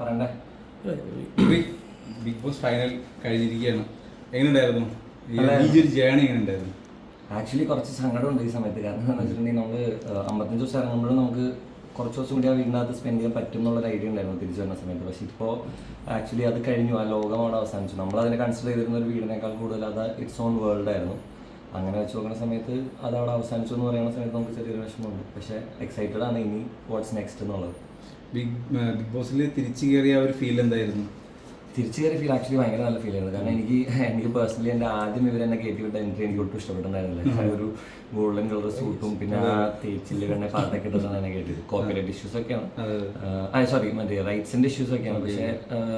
പറയണ്ടേ? Big boss final കഴിഞ്ഞിരിക്കുകയാണ്. എങ്ങനെയുണ്ടായിരുന്നു? ഈ ഒരു ജേണി എങ്ങനെയുണ്ടായിരുന്നു? ആക്ച്വലി കുറച്ച് സങ്കടമുണ്ട് ഈ സമയത്ത്. കാരണം എന്താണെന്ന് വെച്ചിട്ടുണ്ടെങ്കിൽ നമ്മൾ അമ്പത്തഞ്ച് ദിവസം ഇറങ്ങുമ്പോഴും നമുക്ക് കുറച്ച് ദിവസം കൂടി ആ വീടിനകത്ത് സ്പെൻഡ് ചെയ്യാൻ പറ്റും എന്നുള്ളൊരു ഐഡിയ ഉണ്ടായിരുന്നു തിരിച്ചു വരുന്ന സമയത്ത്. പക്ഷെ ഇപ്പോൾ ആക്ച്വലി അത് കഴിഞ്ഞു ആ ലോകം അവിടെ അവസാനിച്ചു. നമ്മൾ അതിനെ കൺസിഡർ ചെയ്തിരുന്ന ഒരു വീടിനേക്കാൾ കൂടുതൽ അത് ഇറ്റ്സ് ഓൺ വേൾഡ് ആയിരുന്നു. അങ്ങനെ വെച്ച് നോക്കുന്ന സമയത്ത് അത് അവിടെ അവസാനിച്ചു എന്ന് പറയുന്ന സമയത്ത് നമുക്ക് ചെറിയൊരു വിഷമമുണ്ട്. പക്ഷേ എക്സൈറ്റഡ് ആണ് ഇനി വാട്ട്സ് നെക്സ്റ്റ് എന്നുള്ളത്. ബിഗ് ബിഗ് ബോസിൽ തിരിച്ചു കയറിയ ഒരു ഫീൽ എന്തായിരുന്നു? തിരിച്ചു കയറിയ ഫീൽ ആക്ച്വലി ഭയങ്കര നല്ല ഫീൽ ആയിരുന്നു. കാരണം എനിക്ക് എനിക്ക് പേഴ്സണലി എന്റെ ആദ്യം ഇവർ എന്നെ കയറ്റി വിട്ട എൻട്രി എനിക്ക് ഒട്ടും ഇഷ്ടപ്പെട്ടിട്ടുണ്ടായിരുന്നില്ല. ഒരു ഗോൾഡൻ കളർ സൂട്ടും പിന്നെ ആ തേച്ചിൽ കണ്ട പാട്ടൊക്കെ ഇട്ടിട്ടാണ് എന്നെ കേട്ടത് കോപ്പറേറ്റ് ഇഷ്യൂസ് ഒക്കെയാണ്. ആ സോറി മറ്റേ റൈറ്റ്സിന്റെ ഇഷ്യൂസ് ഒക്കെയാണ്. പക്ഷേ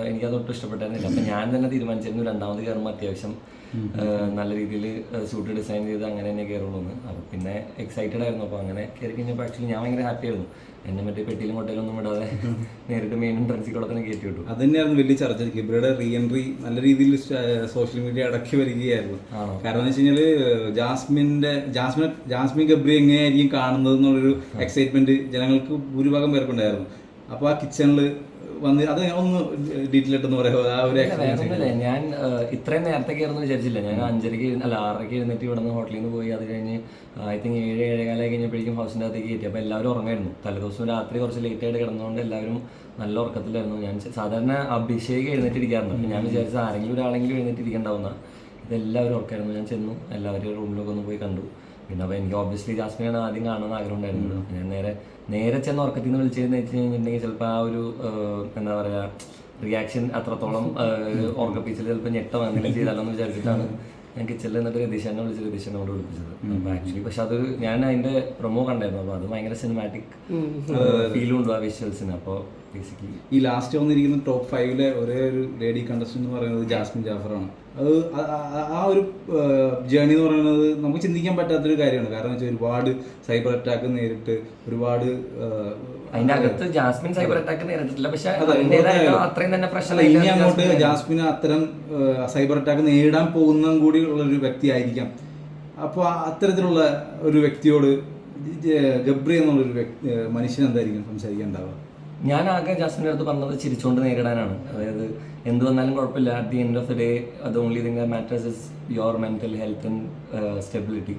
എനിക്കത് ഒട്ടും ഇഷ്ടപ്പെട്ടായിരുന്നില്ല അപ്പം ഞാൻ തന്നെ തീരുമാനിച്ചിരുന്നു രണ്ടാമത് കയറുമ്പോൾ അത്യാവശ്യം. നല്ല രീതിയിൽ സൂട്ട് ഡിസൈൻ ചെയ്ത് അങ്ങനെ തന്നെ കയറുള്ളൂ എന്ന് അപ്പം പിന്നെ എക്സൈറ്റഡ് ആയിരുന്നു. അപ്പോൾ അങ്ങനെ കയറി കഴിഞ്ഞപ്പോൾ ആക്ച്വലി ഞാൻ ഭയങ്കര ഹാപ്പി ആയിരുന്നു. എന്നെ മറ്റേ പെട്ടിയിലും കൊട്ടയിലൊന്നും വിടാതെ നേരിട്ട് മെയിൻ എൻട്രൻസിൽ കൂടെ തന്നെ കയറ്റി വിട്ടു. അത് തന്നെയായിരുന്നു വലിയ ചർച്ച. കിബ്രയുടെ റീ എൻട്രി നല്ല രീതിയിൽ സോഷ്യൽ മീഡിയ അടക്കി വരികയായിരുന്നു? കാരണം എന്ന് വെച്ച് കഴിഞ്ഞാൽ ജാസ്മിന്റെ ജാസ്മിൻ ജാസ്മിൻ ഗബ്രി എങ്ങനെയായിരിക്കും കാണുന്നത് എന്നുള്ളൊരു എക്സൈറ്റ്മെന്റ് ജനങ്ങൾക്ക് ഭൂരിഭാഗം പേർക്കുണ്ടായിരുന്നു. അപ്പോൾ ആ കിച്ചണിൽ വന്ന് അത് ഒന്ന് ഡീറ്റെയിൽ ആയിട്ടൊന്ന് പറയാമോ? ആ ഒരു എക്സ്പീരിയൻസ്. ഞാൻ ഏഹ്, ഇത്രയും നേരത്തെ കയറുന്നു വിചാരിച്ചില്ല. ഞാൻ അഞ്ചരക്ക് എഴുന്ന- അല്ല ആറരയ്ക്ക് എഴുന്നേറ്റ് ഇവിടെ നിന്ന് ഹോട്ടലിൽ നിന്ന് പോയി. അത് കഴിഞ്ഞ് ഐ തിങ്ക് ഏഴ് ഏഴേകാലം കഴിഞ്ഞപ്പോഴേക്കും ഹൗസിന്റെ അകത്തേക്ക് കയറ്റി. അപ്പോൾ എല്ലാവരും ഉറങ്ങായിരുന്നു. തലേദിവസം രാത്രി കുറച്ച് ലേറ്റ് ആയിട്ട് കിടന്നുകൊണ്ട് എല്ലാവരും നല്ല ഉറക്കത്തിലായിരുന്നു. ഞാൻ ചെ- സാധാരണ അഭിഷേക് എഴുന്നേറ്റിരിക്കാറുണ്ട്. അപ്പോൾ ഞാൻ വിചാരിച്ചത് ആരെങ്കിലും ഒരാളെങ്കിലും എഴുന്നേറ്റിരിക്കണ്ടാവുന്ന. ഇതെല്ലാവരും ഉറക്കായിരുന്നു. ഞാൻ ചെന്നു. എല്ലാവരും റൂമിലൊക്കെ ഒന്ന് പോയി കണ്ടു. പിന്നെ അപ്പോൾ എനിക്ക് ഓബിയസ്ലി ജാസ്മിനാണ് ആദ്യം കാണുന്ന ആഗ്രഹം ഉണ്ടായിരുന്നു ഞാൻ നേരെ നേരെ ചെന്ന് ഉറക്കത്തിൽ നിന്ന് വിളിച്ചതെന്ന് വെച്ച് കഴിഞ്ഞിട്ടുണ്ടെങ്കിൽ ചിലപ്പോൾ ആ ഒരു എന്താ പറയുക റിയാക്ഷൻ അത്രത്തോളം ഉറക്കപ്പിച്ചിൽ ചിലപ്പോൾ ഞെട്ടം അങ്ങനെ ചെയ്താലോ എന്ന് വിചാരിച്ചിട്ടാണ് ഞാൻ കിച്ചണിൽ നിന്നിട്ട് രതീശനെ വിളിച്ച് രതീശനോട് വിളിപ്പിച്ചത് അപ്പോൾ ആക്ച്വലി പക്ഷെ അത് ഞാൻ അതിന്റെ പ്രൊമോ കണ്ടായിരുന്നു. അപ്പോൾ അത് ഭയങ്കര സിനിമാറ്റിക് ഫീലും ഉണ്ട് ആ വിഷ്വൽസിന് അപ്പോൾ ബേസിക്കലി ഈ ലാസ്റ്റ് വന്നിരിക്കുന്ന ടോപ്പ് ഫൈവിലെ ഒരേ ഒരു ലേഡി കണ്ടസ്റ്റ് എന്ന് പറയുന്നത് ജാസ്മിൻ ജാഫറാണ്. അത് ആ- ഒരു ജേണി എന്ന് പറയുന്നത് നമുക്ക് ചിന്തിക്കാൻ പറ്റാത്തൊരു കാര്യമാണ്. കാരണം വെച്ചാൽ ഒരുപാട് സൈബർ അറ്റാക്ക് നേരിട്ട് ഒരുപാട് ആ, അതിന്റെ അകത്ത് ജാസ്മിൻ സൈബർ അറ്റാക്ക് നേരിട്ടിട്ടില്ല. പക്ഷെ അതെ, അത്രയും തന്നെ പ്രശ്നം ഇനി അങ്ങോട്ട് ജാസ്മിൻ അത്തരം സൈബർ അറ്റാക്ക് നേരിടാൻ പോകുന്ന കൂടി ഉള്ള ഒരു വ്യക്തി ആയിരിക്കാം അപ്പോൾ അത്തരത്തിലുള്ള ഒരു വ്യക്തിയോട് ഗബ്രി എന്നുള്ളൊരു മനുഷ്യൻ എന്തായിരിക്കും സംസാരിക്കാൻ ഉണ്ടാവുക? ഞാൻ ആകെ ജാസ്മിന്റെ അടുത്ത് പറഞ്ഞത് ചിരിച്ചുകൊണ്ട് നേരിടാനാണ്. അതായത് എന്ത് വന്നാലും കുഴപ്പമില്ല. At the end of the day അത് only thing matters is your mental health and stability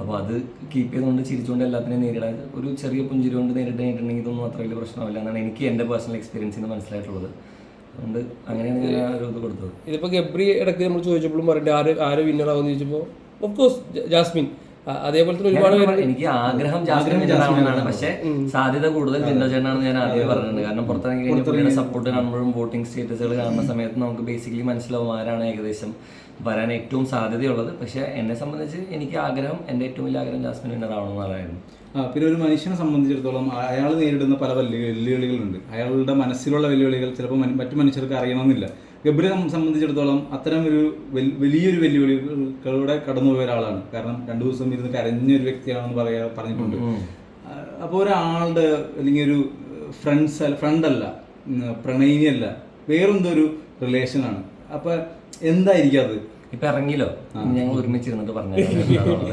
അപ്പോൾ അത് കീപ്പ് ചെയ്തുകൊണ്ട് ചിരിച്ചുകൊണ്ട് എല്ലാത്തിനെയും നേരിടാൻ ഒരു ചെറിയ പുഞ്ചിരി കൊണ്ട് നേരിട്ട് കഴിഞ്ഞിട്ടുണ്ടെങ്കിൽ ഇതൊന്നും അത്ര വലിയ പ്രശ്നമില്ല എന്നാണ് എനിക്ക് എന്റെ പേഴ്സണൽ എക്സ്പീരിയൻസിൽ മനസ്സിലായിട്ടുള്ളത്. അതുകൊണ്ട് അങ്ങനെയാണ് ഞാൻ ആ ഒരു ഇത് കൊടുത്തത്. ഇതിപ്പോൾ ഗബ്രി ഇടയ്ക്ക് നമ്മൾ ചോദിച്ചപ്പോഴും പറഞ്ഞിട്ട് ആര് ആര് വിന്നർ ആവുമെന്ന് ചോദിച്ചപ്പോൾ ഓഫ് കോഴ്സ് ജാസ്മിൻ. ആ, അതേപോലെ തന്നെ ഒരുപാട് എനിക്ക് ആഗ്രഹം ജാസ്മിനാണ് പക്ഷേ സാധ്യത കൂടുതൽ ജിൻഡോ ചേട്ടനാണെന്ന് ഞാൻ ആദ്യം പറഞ്ഞിട്ടുണ്ട്. കാരണം പുറത്തിറങ്ങി കഴിഞ്ഞാൽ പുള്ളിയുടെ സപ്പോർട്ട് കാണുമ്പോഴും വോട്ടിംഗ് സ്റ്റേറ്റസുകൾ കാണുന്ന സമയത്ത് നമുക്ക് ബേസിക്കലി മനസ്സിലാവും ആരാണ് ഏകദേശം വരാൻ ഏറ്റവും സാധ്യതയുള്ളത്. പക്ഷേ എന്നെ സംബന്ധിച്ച് എനിക്ക് ആഗ്രഹം എന്റെ ഏറ്റവും വലിയ ആഗ്രഹം ജാസ്മിൻ വിന്നർ ആവണം എന്നുള്ളതായിരുന്നു ആ, പിന്നെ ഒരു മനുഷ്യനെ സംബന്ധിച്ചിടത്തോളം അയാൾ നേരിടുന്ന പല വെല്ലു വെല്ലുവിളികളുണ്ട്. അയാളുടെ മനസ്സിലുള്ള വെല്ലുവിളികൾ ചിലപ്പോൾ മറ്റു മനുഷ്യർക്ക് അറിയണമെന്നില്ല. ഗബ്രിയെ സംബന്ധിച്ചിടത്തോളം അത്തരം ഒരു വലിയൊരു വെല്ലുവിളികളിലൂടെ കടന്നുപോയ ഒരാളാണ്. കാരണം രണ്ടു ദിവസം ഇരുന്ന് കരഞ്ഞൊരു വ്യക്തിയാണെന്ന് പറയാ പറഞ്ഞിട്ടുണ്ട്. അപ്പോൾ ഒരാളുടെ അല്ലെങ്കിൽ ഒരു ഫ്രണ്ട്സ് ഫ്രണ്ട് അല്ല ഉം, പ്രണയിനിയല്ല വേറെന്തോ ഒരു ആണ് അപ്പൊ എന്തായിരിക്കും അത്? ഇപ്പൊ ഇറങ്ങിയല്ലോ ഞങ്ങൾ ഒരുമിച്ചിരുന്നിട്ട് പറഞ്ഞു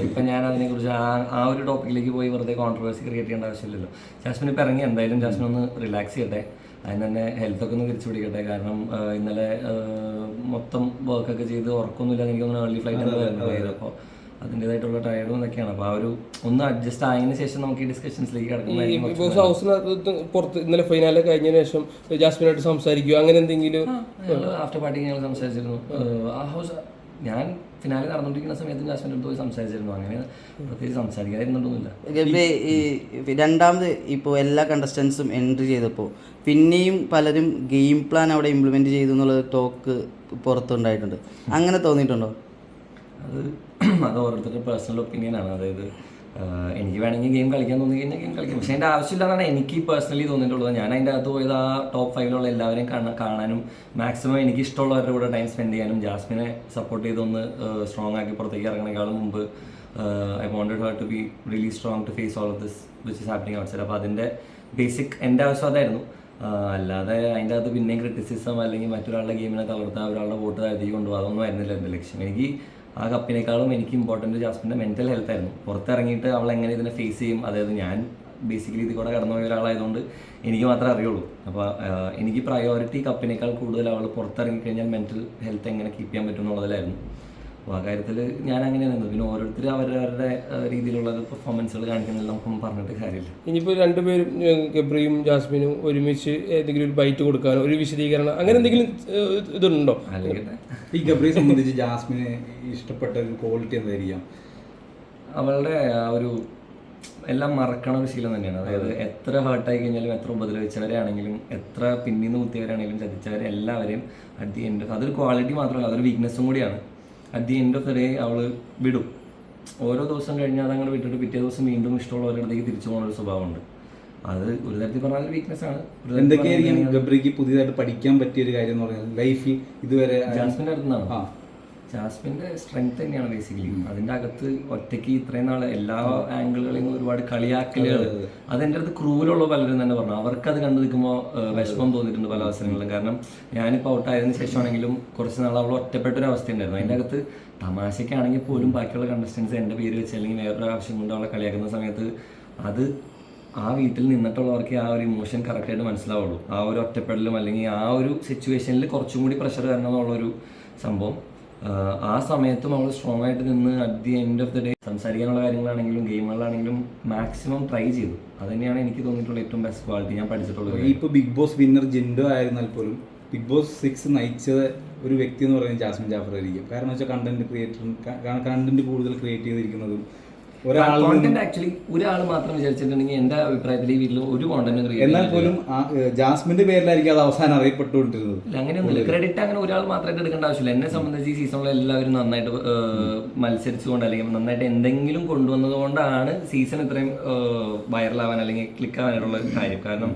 ഇപ്പൊ ഞാൻ അതിനെ കുറിച്ച് ആ ആ ഒരു ടോപ്പിക്കിലേക്ക് പോയി വെറുതെ കോൺട്രവേഴ്സി ക്രിയേറ്റ് ചെയ്യേണ്ട ആവശ്യമില്ലല്ലോ. ജാസ്മിൻ ഇപ്പൊ ഇറങ്ങി എന്തായാലും ജാസ്മിൻ ഒന്ന് റിലാക്സ് ചെയ്യട്ടെ. അതിന് തന്നെ ഹെൽത്ത് ഒക്കെ ഒന്ന് തിരിച്ചു പിടിക്കട്ടെ. കാരണം ഇന്നലെ മൊത്തം വർക്കൊക്കെ ചെയ്ത് ഉറക്കമൊന്നുമില്ല എനിക്ക് തോന്നുന്നു ഏർലി ഫ്ലൈറ്റ് വരുന്നത് അപ്പോൾ അതിന്റെതായിട്ടുള്ള ടയർഡും എന്നൊക്കെയാണ് അപ്പോൾ ആ ഒരു ഒന്ന് അഡ്ജസ്റ്റ് ആയതിനു ശേഷം നമുക്ക് ഈ ഡിസ്കഷൻസിലേക്ക് കിടക്കുന്നത് ഹൗസിനകത്ത് പുറത്ത് ഇന്നലെ ഫൈനാലെ കഴിഞ്ഞതിന് ശേഷം ജാസ്മിനായിട്ട് സംസാരിക്കുക അങ്ങനെ എന്തെങ്കിലും? ആഫ്റ്റർ പാർട്ടി ഞങ്ങൾ സംസാരിച്ചിരുന്നു. ആ ഹൗസ് ഞാൻ ഫിനാലെ നടന്നുകൊണ്ടിരിക്കുന്ന സമയത്ത് ജാസ്മിന്റെ അടുത്ത് പോയി സംസാരിച്ചിരുന്നു. അങ്ങനെ പ്രത്യേകിച്ച് ഈ രണ്ടാമത് ഇപ്പോൾ എല്ലാ കണ്ടസ്റ്റൻസും എൻട്രി ചെയ്തപ്പോൾ പിന്നെയും പലരും ഗെയിം പ്ലാൻ അവിടെ ഇംപ്ലിമെന്റ് ചെയ്തു എന്നുള്ള ടോക്ക് പുറത്തുണ്ടായിട്ടുണ്ട്. അങ്ങനെ തോന്നിയിട്ടുണ്ടോ? അത് അത് ഓരോരുത്തരുടെ പേഴ്സണൽ ഒപ്പീനിയനാണ് അതായത് എനിക്ക് വേണമെങ്കിൽ ഗെയിം കളിക്കാൻ തോന്നി കഴിഞ്ഞാൽ ഗെയിം കളിക്കും. പക്ഷേ എന്റെ ആവശ്യമില്ലെന്നാണ് എനിക്ക് പേഴ്സണലി തോന്നിയിട്ടുള്ളത്. ഞാൻ അതിന്റെ അകത്ത് പോയത് ആ ടോപ്പ് ഫൈവിലുള്ള എല്ലാവരെയും കാണാനും മാക്സിമം എനിക്ക് ഇഷ്ടമുള്ളവരുടെ കൂടെ ടൈം സ്പെൻഡ് ചെയ്യാനും ജാസ്മിനെ സപ്പോർട്ട് ചെയ്തൊന്ന് സ്ട്രോങ് ആക്കി പുറത്തേക്ക് ഇറങ്ങണേക്കാളും മുമ്പ് I wanted her to be really strong to face all of this which is happening outside അപ്പോൾ അതിന്റെ ബേസിക് എന്റെ ആവശ്യം അതായിരുന്നു. അല്ലാതെ അതിന്റെ അകത്ത് പിന്നെയും ക്രിറ്റിസിസം അല്ലെങ്കിൽ മറ്റൊരാളുടെ ഗെയിമിനെ തളർത്താൻ ഒരാളുടെ വോട്ട് താഴ്ത്തി കൊണ്ടുപോകാം അതൊന്നും ആയിരുന്നില്ല എന്റെ ലക്ഷ്യം. എനിക്ക് ആ കപ്പിനേക്കാളും എനിക്ക് ഇമ്പോർട്ടന്റ് ജാസ്മിന്റെ മെന്റൽ ഹെൽത്ത് ആയിരുന്നു. പുറത്തിറങ്ങിയിട്ട് അവൾ എങ്ങനെ ഇതിനെ ഫേസ് ചെയ്യും അതായത് ഞാൻ ബേസിക്കലി ഇതിൽ കൂടെ കടന്നു പോയ ഒരാളായതുകൊണ്ട് എനിക്ക് മാത്രമേ അറിയുള്ളൂ. അപ്പോൾ എനിക്ക് പ്രയോറിറ്റി കപ്പിനേക്കാൾ കൂടുതൽ അവൾ പുറത്തിറങ്ങി കഴിഞ്ഞാൽ മെന്റൽ ഹെൽത്ത് എങ്ങനെ കീപ്പ് ചെയ്യാൻ പറ്റും എന്നുള്ളതിലായിരുന്നു. അപ്പോൾ ആ കാര്യത്തിൽ ഞാൻ അങ്ങനെയാണ് പിന്നെ ഓരോരുത്തർ അവരവരുടെ രീതിയിലുള്ള പെർഫോമൻസുകൾ കാണിക്കുന്നില്ല നമുക്ക് പറഞ്ഞിട്ട് കാര്യമില്ല. ഇനിയിപ്പോൾ രണ്ടുപേരും ഗബ്രിയും ജാസ്മിനും ഒരുമിച്ച് ഏതെങ്കിലും ഒരു ബൈറ്റ് കൊടുക്കാനോ ഒരു വിശദീകരണം അങ്ങനെ എന്തെങ്കിലും ഇതുണ്ടോ? അല്ലെങ്കിൽ ഈ ഗബ്രിയെ സംബന്ധിച്ച് ജാസ്മിന് ഇഷ്ടപ്പെട്ട ഒരു ക്വാളിറ്റി എന്തായിരിക്കാം അവളുടെ ആ ഒരു എല്ലാം മറക്കണ ഒരു ശീലം തന്നെയാണ്. അതായത് എത്ര ഹേർട്ടായി കഴിഞ്ഞാലും എത്ര ഉപദ്രവിച്ചവരെ ആണെങ്കിലും എത്ര പിന്നീന്ന് കുത്തിയവരാണെങ്കിലും ചതിച്ചവരെ എല്ലാവരെയും അറ്റ് ദി എൻഡ് അതൊരു ക്വാളിറ്റി മാത്രമല്ല അതൊരു വീക്ക്നെസ്സും കൂടിയാണ്. At the end of the day അവൾ വിടും. ഓരോ ദിവസം കഴിഞ്ഞാൽ അതങ്ങനെ വിട്ടിട്ട് പിറ്റേ ദിവസം വീണ്ടും ഇഷ്ടമുള്ളവരുടെ അടുത്തേക്ക് തിരിച്ചു പോകുന്ന ഒരു സ്വഭാവമുണ്ട്. അത് ഒരു തരത്തിൽ പറഞ്ഞാൽ വീക്ക്നെസ് ആണ്. എന്തൊക്കെയായിരിക്കും ഗബ്രിക്ക് പുതിയതായിട്ട് പഠിക്കാൻ പറ്റിയ ഒരു കാര്യം എന്ന് പറഞ്ഞാൽ ലൈഫിൽ ഇതുവരെ ജാസ്മിന്റെ അടുത്തുനിന്നാണ്? ആ. ജാസ്മിന്റെ സ്ട്രെങ്ത് തന്നെയാണ് ബേസിക്കലി അതിന്റെ അകത്ത് ഒറ്റയ്ക്ക് ഇത്രയും നാൾ എല്ലാ ആംഗിളുകളിൽ നിന്നും ഒരുപാട് കളിയാക്കലുകൾ അതെന്റെ അടുത്ത് ക്രൂവിലുള്ള പലരും തന്നെ പറഞ്ഞു. അവർക്ക് അത് കണ്ടു നിൽക്കുമ്പോൾ വിഷമം തോന്നിയിട്ടുണ്ട് പല അവസരങ്ങളിലും. കാരണം ഞാനിപ്പോൾ ഔട്ടായതിനു ശേഷമാണെങ്കിലും കുറച്ച് നാൾ അവൾ ഒറ്റപ്പെട്ട ഒരു അവസ്ഥയുണ്ടായിരുന്നു അതിന്റെ അകത്ത് തമാശയ്ക്കാണെങ്കിൽ പോലും ബാക്കിയുള്ള കണ്ടസ്റ്റൻസ് എന്റെ പേര് വെച്ച് അല്ലെങ്കിൽ വേറൊരു ആവശ്യം കൊണ്ട് അവളെ കളിയാക്കുന്ന സമയത്ത് അത് ആ വീട്ടിൽ നിന്നിട്ടുള്ളവർക്ക് ആ ഒരു ഇമോഷൻ കറക്റ്റായിട്ട് മനസ്സിലാവുള്ളൂ. ആ ഒരു ഒറ്റപ്പെടലും അല്ലെങ്കിൽ ആ ഒരു സിറ്റുവേഷനിൽ കുറച്ചും കൂടി പ്രഷർ വരണം എന്നുള്ളൊരു സംഭവം. ആ സമയത്തും അവൾ സ്ട്രോങ് ആയിട്ട് നിന്ന് at the end of the day സംസാരിക്കാനുള്ള കാര്യങ്ങളാണെങ്കിലും ഗെയിമുകളാണെങ്കിലും മാക്സിമം ട്രൈ ചെയ്തു. അത് തന്നെയാണ് എനിക്ക് തോന്നിയിട്ടുള്ള ഏറ്റവും ബെസ്റ്റ് ക്വാളിറ്റി ഞാൻ പഠിച്ചിട്ടുള്ളത്. ഇപ്പോൾ ബിഗ് ബോസ് വിന്നർ ജിൻഡോ ആയിരുന്നാൽ പോലും ബിഗ് ബോസ് സിക്സ് നയിച്ച ഒരു വ്യക്തി എന്ന് പറയുന്നത് ജാസ്മിൻ ജാഫർ ആയിരിക്കും. കാരണം വെച്ചാൽ കണ്ടന്റ് ക്രിയേറ്റർ കണ്ടന്റ് കൂടുതൽ ക്രിയേറ്റ് ചെയ്തിരിക്കുന്നതും കോണ്ടന്റ് ആക്ച്വലി ഒരാൾ മാത്രം വിചാരിച്ചിട്ടുണ്ടെങ്കിൽ എന്റെ അഭിപ്രായത്തിൽ ഈ വീട്ടിൽ ഒരു കോണ്ടന്റ് എന്നാൽ ക്രിയേറ്റ് പോലും ജാസ്മിന്റെ പേരിലായിരിക്കും അത് അവസാനം അറിയപ്പെട്ടുകൊണ്ടിരുന്നത്. അങ്ങനെയൊന്നുമില്ല. ക്രെഡിറ്റ് അങ്ങനെ ഒരാൾ മാത്രമായിട്ട് എടുക്കേണ്ട ആവശ്യമില്ല. എന്നെ സംബന്ധിച്ച് ഈ സീസണിൽ എല്ലാവരും നന്നായിട്ട് മത്സരിച്ചുകൊണ്ട് അല്ലെങ്കിൽ നന്നായിട്ട് എന്തെങ്കിലും കൊണ്ടുവന്നത് കൊണ്ടാണ് സീസൺ ഇത്രയും വൈറലാവാൻ അല്ലെങ്കിൽ ക്ലിക്ക് ആവാനായിട്ടുള്ള കാര്യം. കാരണം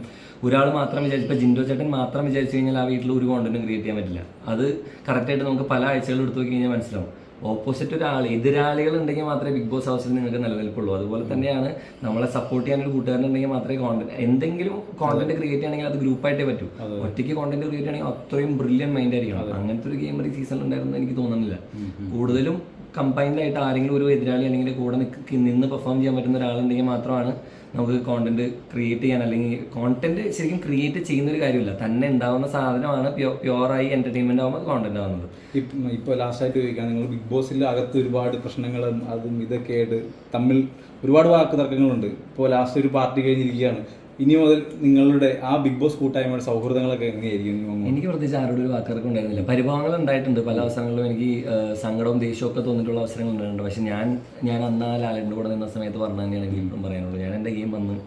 ഒരാൾ മാത്രം വിചാരിച്ചു ഇപ്പൊ ജിൻഡോ ചേട്ടൻ മാത്രം വിചാരിച്ചു കഴിഞ്ഞാൽ ആ വീട്ടിൽ ഒരു കോണ്ടന്റും ക്രിയേറ്റ് ചെയ്യാൻ പറ്റില്ല. അത് കറക്റ്റായിട്ട് നമുക്ക് പല ആഴ്ചകളും എടുത്തു നോക്കി കഴിഞ്ഞാൽ മനസ്സിലാവും. ഓപ്പോസിറ്റ് ഒരാൾ എതിരാളികൾ ഉണ്ടെങ്കിൽ മാത്രമേ ബിഗ് ബോസ് ഹൗസിൽ നിങ്ങൾക്ക് നിലനിൽപ്പുള്ളൂ. അതുപോലെ തന്നെയാണ് നമ്മളെ സപ്പോർട്ട് ചെയ്യാൻ ഒരു കൂട്ടുകാരനുണ്ടെങ്കിൽ മാത്രമേ കോണ്ടന്റ് എന്തെങ്കിലും കോണ്ടന്റ് ക്രിയേറ്റ് ചെയ്യണമെങ്കിൽ അത് ഗ്രൂപ്പായിട്ടേ പറ്റൂ. ഒറ്റയ്ക്ക് കോണ്ടന്റ് ക്രിയേറ്റ് ചെയ്യണമെങ്കിൽ അത്രയും ബ്രില്യൻ മൈൻഡ് ആയിരിക്കണം. അങ്ങനത്തെ ഒരു ഗെയിം ഈ സീസണിൽ ഉണ്ടായിരുന്നു എനിക്ക് തോന്നുന്നില്ല. കൂടുതലും കമ്പൈൻഡ് ആയിട്ട് ആരെങ്കിലും ഒരു എതിരാളി അല്ലെങ്കിൽ കൂടെ നിൽക്കി നിന്ന് പെർഫോം ചെയ്യാൻ പറ്റുന്ന ഒരാളുണ്ടെങ്കിൽ മാത്രമാണ് നമുക്ക് കോണ്ടന്റ് ക്രിയേറ്റ് ചെയ്യാൻ അല്ലെങ്കിൽ കോണ്ടന്റ് ശരിക്കും ക്രിയേറ്റ് ചെയ്യുന്ന ഒരു കാര്യമില്ല. തന്നെ ഉണ്ടാവുന്ന സാധനമാണ് പ്യോറായി എന്റർടൈൻമെന്റ് ആവുമ്പോൾ കോണ്ടന്റ് ആവുന്നത്. ഇപ്പോൾ ലാസ്റ്റ് ആയിട്ട് ചോദിക്കാം നിങ്ങൾ ബിഗ് ബോസിൽ അകത്ത് ഒരുപാട് പ്രശ്നങ്ങളും അതും ഇതൊക്കെ ആയിട്ട് തമ്മിൽ ഒരുപാട് വാക്ക് തർക്കങ്ങളുണ്ട് ഇപ്പോൾ ലാസ്റ്റ് ഒരു പാർട്ടി കഴിഞ്ഞിരിക്കുകയാണ്. ഇനി മുതൽ നിങ്ങളുടെ ആ ബിഗ് ബോസ് കൂട്ടായ്മയുടെ സൗഹൃദങ്ങളൊക്കെ എങ്ങനെയായിരിക്കും? എനിക്ക് പ്രത്യേകിച്ച് ആരോടും ഒരു വാക്കർക്കും ഉണ്ടായിരുന്നില്ല. പരിഭവങ്ങൾ ഉണ്ടായിട്ടുണ്ട് പല അവസരങ്ങളിലും. എനിക്ക് സങ്കടവും ദേഷ്യവും ഒക്കെ തോന്നിയിട്ടുള്ള അവസരങ്ങൾ ഉണ്ടായിട്ടുണ്ട്. പക്ഷെ ഞാൻ ഞാൻ അന്ന് ലാലന്റെ കൂടെ നിന്ന സമയത്ത് പറഞ്ഞു തന്നെയാണ് എനിക്ക് ഇപ്പം പറയാനുള്ളൂ ഞാൻ എന്റെ ഗെയിം വന്ന്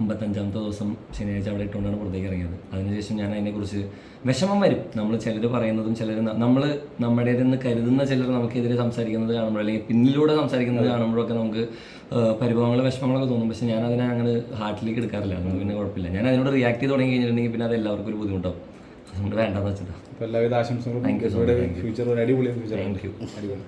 അമ്പത്തഞ്ചാമത്തെ ദിവസം ശനിയാഴ്ച അവിടെ ഇട്ടുകൊണ്ടാണ് പുറത്തേക്ക് ഇറങ്ങിയത്. അതിനുശേഷം ഞാൻ അതിനെക്കുറിച്ച് വിഷമം വരും. നമ്മൾ ചിലർ പറയുന്നതും ചിലർ നമ്മൾ നമ്മുടേതെന്ന് കരുതുന്ന ചിലർ നമുക്കെതിരെ സംസാരിക്കുന്നത് കാണുമ്പോൾ അല്ലെങ്കിൽ പിന്നിലൂടെ സംസാരിക്കുന്നത് കാണുമ്പോഴൊക്കെ നമുക്ക് പരിഭവങ്ങൾ വിഷമങ്ങളൊക്കെ തോന്നും. പക്ഷെ ഞാൻ അതിനെ അങ്ങനെ ഹാർട്ടിലേക്ക് എടുക്കാറില്ല. അതുകൊണ്ട് പിന്നെ കുഴപ്പമില്ല. ഞാൻ അതിനോട് റിയാക്ട് ചെയ്ത് തുടങ്ങി കഴിഞ്ഞിട്ടുണ്ടെങ്കിൽ പിന്നെ അത് എല്ലാവർക്കും ഒരു ബുദ്ധിമുട്ടാവും. അതുകൊണ്ട് വേണ്ടെന്ന് വെച്ചിട്ടാണ് എല്ലാവിധ ആശംസകളും. ഫ്യൂച്ചർ അടിപൊളി ഫ്യൂച്ചർ താങ്ക് യു അടിപൊളി.